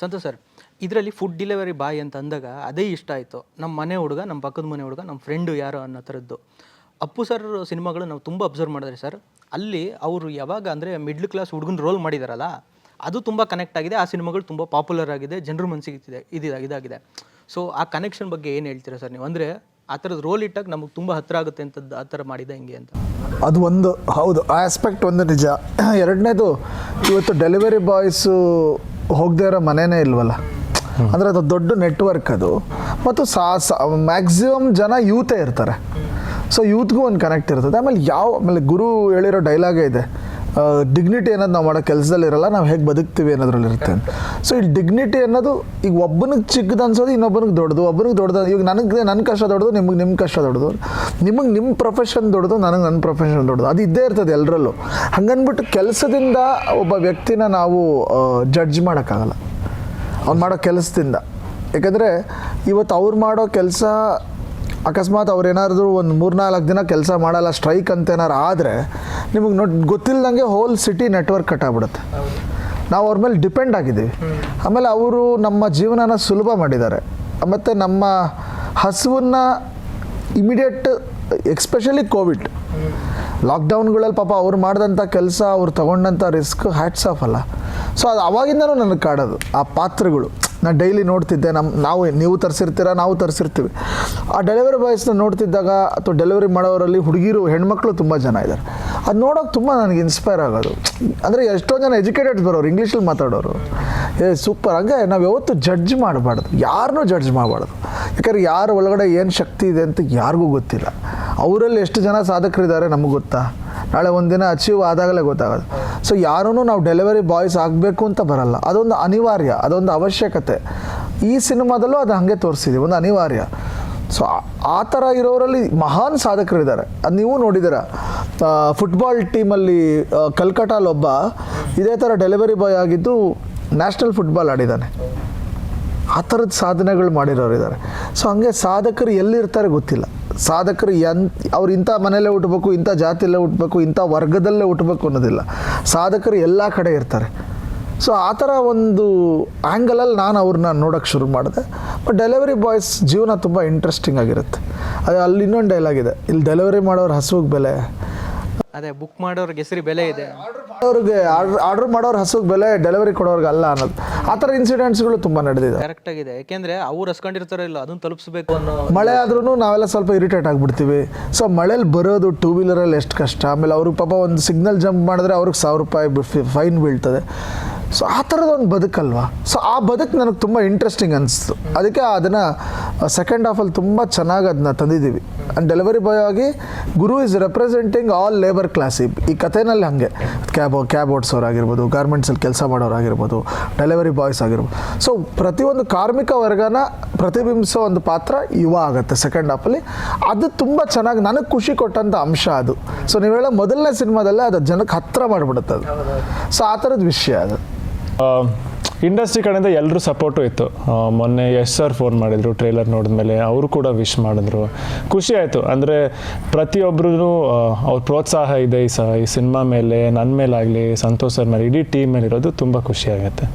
Santosh sir, ಇದರಲ್ಲಿ food delivery boy ಅಂತ ಅಂದಾಗ ಅದೇ ಇಷ್ಟ ಆಯಿತು. ನಮ್ಮ ಮನೆ ಹುಡುಗ ನಮ್ಮ ಪಕ್ಕದ ಮನೆ ಹುಡುಗ ನಮ್ಮ ಫ್ರೆಂಡು ಯಾರು ಅನ್ನೋ ಥರದ್ದು. ಅಪ್ಪು ಸರ್ ಸಿನಿಮಾಗಳು ನಾವು ತುಂಬ ಅಬ್ಸರ್ವ್ ಮಾಡಿದ್ರೆ ಸರ್. ಅಲ್ಲಿ ಅವರು ಯಾವಾಗ ಅಂದರೆ ಮಿಡ್ಲ್ ಕ್ಲಾಸ್ ಹುಡುಗನ ರೋಲ್ ಮಾಡಿದಾರಲ್ಲ, ಅದು ತುಂಬ ಕನೆಕ್ಟ್ ಆಗಿದೆ. ಆ ಸಿನಿಮಾಗಳು ತುಂಬ ಪಾಪ್ಯುಲರ್ ಆಗಿದೆ. ಜನರ ಮನಸ್ಸಿಗೆ ಇದೆ, ಇದು, ಇದಾಗಿದೆ. ಸೊ ಆ ಕನೆಕ್ಷನ್ ಬಗ್ಗೆ ಏನು ಹೇಳ್ತೀರಾ ಸರ್ ನೀವು? ಅಂದರೆ ಆ ಥರದ ರೋಲ್ ಇಟ್ಟಾಗ ನಮಗೆ ತುಂಬ ಹತ್ತಿರ ಆಗುತ್ತೆ ಅಂತದ್ದು ಆ ಥರ ಮಾಡಿದೆ ಹಿಂಗೆ ಅಂತ? ಅದು ಒಂದು, ಹೌದು, ಆ ಆಸ್ಪೆಕ್ಟ್ ಒಂದು ನಿಜ. ಎರಡನೇದು, ಇವತ್ತು ಡೆಲಿವರಿ ಬಾಯ್ಸು ಹೋಗದೇ ಇರೋ ಮನೆಯೇ ಇಲ್ವಲ್ಲ? ಅಂದರೆ ಅದು ದೊಡ್ಡ ನೆಟ್ವರ್ಕ್ ಅದು. ಮತ್ತು ಸಾ ಮ್ಯಾಕ್ಸಿಮಮ್ ಜನ ಯೂತೇ ಇರ್ತಾರೆ. ಸೊ ಯೂತ್ಗೂ ಒಂದು ಕನೆಕ್ಟ್ ಇರ್ತದೆ. ಆಮೇಲೆ ಯಾವ, ಆಮೇಲೆ ಗುರು ಹೇಳಿರೋ ಡೈಲಾಗೇ ಇದೆ. ಡಿಗ್ನಿಟಿ ಅನ್ನೋದು ನಾವು ಮಾಡೋ ಕೆಲಸದಲ್ಲಿರಲ್ಲ ನಾವು ಹೇಗೆ ಬದುಕ್ತೀವಿ ಅನ್ನೋದ್ರಲ್ಲಿ ಇರುತ್ತೆ. ಸೊ ಇಲ್ಲಿ ಡಿಗ್ನಿಟಿ ಅನ್ನೋದು ಈಗ ಒಬ್ಬನಿಗೆ ಚಿಕ್ಕದು ಅನ್ಸೋದು, ಇನ್ನೊಬ್ಬನಿಗೆ ದೊಡ್ಡದು. ಒಬ್ಬನಿಗೆ ದೊಡ್ಡದು ಈಗ ನನಗೆ ನನ್ನ ಕಷ್ಟ ದೊಡ್ಡದು, ನಿಮಗೆ ನಿಮ್ಮ ಕಷ್ಟ ದೊಡ್ಡದು. ನಿಮಗೆ ನಿಮ್ಮ ಪ್ರೊಫೆಷನ್ ದೊಡ್ಡದು, ನನಗೆ ನನ್ನ ಪ್ರೊಫೆಷನ್ ದೊಡ್ಡದು. ಅದು ಇದ್ದೇ ಇರ್ತದೆ ಎಲ್ಲರಲ್ಲೂ ಹಂಗನ್ಬಿಟ್ಟು ಕೆಲಸದಿಂದ ಒಬ್ಬ ವ್ಯಕ್ತಿನ ನಾವು ಜಡ್ಜ್ ಮಾಡೋಕ್ಕಾಗಲ್ಲ. ಅವ್ನು ಮಾಡೋ ಕೆಲಸದಿಂದ. ಯಾಕಂದರೆ ಇವತ್ತು ಅವ್ರು ಮಾಡೋ ಕೆಲಸ ಅಕಸ್ಮಾತ್ ಅವ್ರು ಏನಾದರೂ ಒಂದು ಮೂರ್ನಾಲ್ಕು ದಿನ ಕೆಲಸ ಮಾಡಲ್ಲ, ಸ್ಟ್ರೈಕ್ ಅಂತ ಏನಾರು ಆದರೆ ನಿಮಗೆ ನೋಟ್ ಗೊತ್ತಿಲ್ಲದಂಗೆ ಹೋಲ್ ಸಿಟಿ ನೆಟ್ವರ್ಕ್ ಕಟ್ಟಾಗ್ಬಿಡುತ್ತೆ ನಾವು ಅವ್ರ ಮೇಲೆ ಡಿಪೆಂಡ್ ಆಗಿದ್ದೀವಿ. ಆಮೇಲೆ ಅವರು ನಮ್ಮ ಜೀವನನ ಸುಲಭ ಮಾಡಿದ್ದಾರೆ. ಮತ್ತು ನಮ್ಮ ಹಸುವನ್ನ ಇಮಿಡಿಯೇಟ್ ಎಕ್ಸ್ಪೆಷಲಿ ಕೋವಿಡ್ ಲಾಕ್ಡೌನ್ಗಳಲ್ಲಿ ಪಾಪ ಅವ್ರು ಮಾಡಿದಂಥ ಕೆಲಸ, ಅವ್ರು ತಗೊಂಡಂಥ ರಿಸ್ಕ್ ಹ್ಯಾಟ್ಸ್ ಆಫ್ ಅಲ್ಲ. ಸೊ ಅದು ಅವಾಗಿಂದನೂ ನನಗೆ ಕಾಡೋದು, ಆ ಪಾತ್ರಗಳು. ನಾನು ಡೈಲಿ ನೋಡ್ತಿದ್ದೆ ನಮ್ಮ ನಾವು, ನೀವು ತರಿಸಿರ್ತೀರ, ನಾವು ತರಿಸಿರ್ತೀವಿ. ಆ ಡೆಲಿವರಿ ಬಾಯ್ಸ್ನ ನೋಡ್ತಿದ್ದಾಗ ಅಥವಾ ಡೆಲಿವರಿ ಮಾಡೋರಲ್ಲಿ ಹುಡುಗಿರು, ಹೆಣ್ಮಕ್ಳು ತುಂಬ ಜನ ಇದ್ದಾರೆ ಅದು ನೋಡೋಕೆ ತುಂಬ ನನಗೆ ಇನ್ಸ್ಪೈರ್ ಆಗೋದು. ಅಂದರೆ ಎಷ್ಟೋ ಜನ ಎಜುಕೇಟೆಡ್ ಬರೋರು ಇಂಗ್ಲೀಷಲ್ಲಿ ಮಾತಾಡೋರು. ಏ ಸೂಪರ್ ಹಂಗೆ ನಾವು ಯಾವತ್ತೂ ಜಡ್ಜ್ ಮಾಡಬಾರ್ದು. ಯಾರನ್ನೂ ಜಡ್ಜ್ ಮಾಡಬಾರ್ದು. ಯಾಕಂದ್ರೆ ಯಾರ ಒಳಗಡೆ ಏನು ಶಕ್ತಿ ಇದೆ ಅಂತ ಯಾರಿಗೂ ಗೊತ್ತಿಲ್ಲ. ಅವರಲ್ಲಿ ಎಷ್ಟು ಜನ ಸಾಧಕರಿದ್ದಾರೆ ನಮಗೆ ಗೊತ್ತಾ? ನಾಳೆ ಒಂದಿನ ಅಚೀವ್ ಆದಾಗಲೇ ಗೊತ್ತಾಗೋದು. ಸೊ ಯಾರೂ ನಾವು ಡೆಲಿವರಿ ಬಾಯ್ಸ್ ಆಗಬೇಕು ಅಂತ ಬರಲ್ಲ. ಅದೊಂದು ಅನಿವಾರ್ಯ, ಅದೊಂದು ಅವಶ್ಯಕತೆ. ಈ ಸಿನಿಮಾದಲ್ಲೂ ಅದು ಹಾಗೆ ತೋರಿಸಿದೆ, ಒಂದು ಅನಿವಾರ್ಯ. ಸೊ ಆ ಥರ ಇರೋರಲ್ಲಿ ಮಹಾನ್ ಸಾಧಕರಿದ್ದಾರೆ. ಅದು ನೀವು ನೋಡಿದ್ದೀರ? ಫುಟ್ಬಾಲ್ ಟೀಮಲ್ಲಿ ಕಲ್ಕಟ್ಟಾಲೊಬ್ಬ ಇದೇ ಥರ ಡೆಲಿವರಿ ಬಾಯ್ ಆಗಿದ್ದು ನ್ಯಾಷನಲ್ ಫುಟ್ಬಾಲ್ ಆಡಿದ್ದಾನೆ. ಆ ಥರದ ಸಾಧನೆಗಳು ಮಾಡಿರೋರು ಇದ್ದಾರೆ. ಸೊ ಹಂಗೆ ಸಾಧಕರು ಎಲ್ಲಿರ್ತಾರೆ ಗೊತ್ತಿಲ್ಲ. ಸಾಧಕರು ಎನ್, ಅವ್ರು ಇಂಥ ಮನೆಯಲ್ಲೇ ಹುಟ್ಟಬೇಕು ಇಂಥ ಜಾತಿಯಲ್ಲೇ ಹುಟ್ಟಬೇಕು ಇಂಥ ವರ್ಗದಲ್ಲೇ ಹುಟ್ಟಬೇಕು ಅನ್ನೋದಿಲ್ಲ. ಸಾಧಕರು ಎಲ್ಲ ಕಡೆ ಇರ್ತಾರೆ. ಸೊ ಆ ಥರ ಒಂದು ಆ್ಯಂಗಲಲ್ಲಿ ನಾನು ಅವ್ರನ್ನ ನೋಡೋಕ್ಕೆ ಶುರು ಮಾಡಿದೆ. ಬಟ್ ಡೆಲಿವರಿ ಬಾಯ್ಸ್ ಜೀವನ ತುಂಬ ಇಂಟ್ರೆಸ್ಟಿಂಗ್ ಆಗಿರುತ್ತೆ. ಅದು ಅಲ್ಲಿ ಇನ್ನೊಂದು ಡೈಲಾಗ್ ಇದೆ. ಇಲ್ಲಿ ಡೆಲಿವರಿ ಮಾಡೋರು ಹಸುವಿಗೆ ಬೆಲೆ ಅದೇ ಬುಕ್ ಮಾಡೋರ್ಗೆ ಹೆಸರಿ ಬೆಲೆ ಇದೆ. ಅವ್ರಿಗೆ ಆರ್ಡ್ರ್ ಆರ್ಡ್ರ್ ಮಾಡೋರು ಹಸುಗೆ ಬೆಲೆ ಡೆಲಿವರಿ ಕೊಡೋರ್ಗೆ ಅಲ್ಲ ಅನ್ನೋದು. ಆ ಥರ ಇನ್ಸಿಡೆಂಟ್ಸ್ಗಳು ತುಂಬ ನಡೆದಿದೆ. ಕರೆಕ್ಟ್ ಆಗಿದೆ. ಯಾಕೆಂದ್ರೆ ಅವ್ರು ಹಸ್ಕೊಂಡಿರ್ತಾರೋ ಇಲ್ಲ ಅದನ್ನ ತಲುಪಿಸ್ಬೇಕು ಅನ್ನೋ ಮಳೆ ಆದ್ರೂ ನಾವೆಲ್ಲ ಸ್ವಲ್ಪ ಇರಿಟೇಟ್ ಆಗಿಬಿಡ್ತೀವಿ. ಸೊ ಮಳೇಲಿ ಬರೋದು ಟೂ ವೀಲರಲ್ಲಿ ಎಷ್ಟು ಕಷ್ಟ. ಆಮೇಲೆ ಅವ್ರಿಗೆ ಪಾಪ ಒಂದು ಸಿಗ್ನಲ್ ಜಂಪ್ ಮಾಡಿದ್ರೆ ಅವ್ರಿಗೆ ಸಾವಿರ ರೂಪಾಯಿ ಫೈನ್ ಬೀಳ್ತದೆ. ಸೊ ಆ ಥರದ ಒಂದು ಬದುಕಲ್ವಾ? ಸೊ ಆ ಬದುಕು ನನಗೆ ತುಂಬ ಇಂಟ್ರೆಸ್ಟಿಂಗ್ ಅನಿಸ್ತು. ಅದಕ್ಕೆ ಅದನ್ನು ಸೆಕೆಂಡ್ ಹಾಫಲ್ಲಿ ತುಂಬ ಚೆನ್ನಾಗಿ ಅದನ್ನ ತಂದಿದ್ದೀವಿ. ಆ್ಯಂಡ್ ಡೆಲಿವರಿ ಬಾಯ್ ಆಗಿ ಗುರು is representing all labour class ಈ ಕಥೆನಲ್ಲಿ ಹಾಗೆ. ಕ್ಯಾಬ್ ಕ್ಯಾಬ್ ಓಡಿಸೋರಾಗಿರ್ಬೋದು ಗಾರ್ಮೆಂಟ್ಸಲ್ಲಿ ಕೆಲಸ ಮಾಡೋರಾಗಿರ್ಬೋದು ಡೆಲಿವರಿ ಬಾಯ್ಸ್ ಆಗಿರ್ಬೋದು. ಸೊ ಪ್ರತಿಯೊಂದು ಕಾರ್ಮಿಕ ವರ್ಗನ ಪ್ರತಿಬಿಂಬಿಸೋ ಒಂದು ಪಾತ್ರ ಯುವ ಆಗುತ್ತೆ ಸೆಕೆಂಡ್ ಹಾಫಲ್ಲಿ ಅದು ತುಂಬ ಚೆನ್ನಾಗಿ ನನಗೆ ಖುಷಿ ಕೊಟ್ಟಂಥ ಅಂಶ ಅದು. ಸೊ ನೀವು ಹೇಳೋ ಮೊದಲನೇ ಸಿನಿಮಾದಲ್ಲೇ ಅದು ಜನಕ್ಕೆ ಹತ್ತಿರ ಮಾಡಿಬಿಡುತ್ತೆ ಅದು. ಸೊ ಆ ಥರದ ವಿಷಯ ಅದು. ಇಂಡಸ್ಟ್ರಿ ಕಡೆಯಿಂದ ಎಲ್ಲರೂ ಸಪೋರ್ಟು ಇತ್ತು. ಮೊನ್ನೆ ಎಸ್ ಸರ್ ಫೋನ್ ಮಾಡಿದ್ರು, ಟ್ರೇಲರ್ ನೋಡಿದ್ಮೇಲೆ ಅವರು ಕೂಡ ವಿಶ್ ಮಾಡಿದ್ರು. ಖುಷಿ ಆಯಿತು. ಅಂದರೆ ಪ್ರತಿಯೊಬ್ಬರೂ ಅವ್ರ ಪ್ರೋತ್ಸಾಹ ಇದೆ ಈ ಸ, ಈ ಸಿನಿಮಾ ಮೇಲೆ ನನ್ನ ಮೇಲಾಗಲಿ, ಸಂತೋಷ್ ಸರ್ ಮೇಲೆ, ಇಡೀ ಟೀಮ್ ಮೇಲೆ ಇರೋದು ತುಂಬ ಖುಷಿ ಆಗುತ್ತೆ.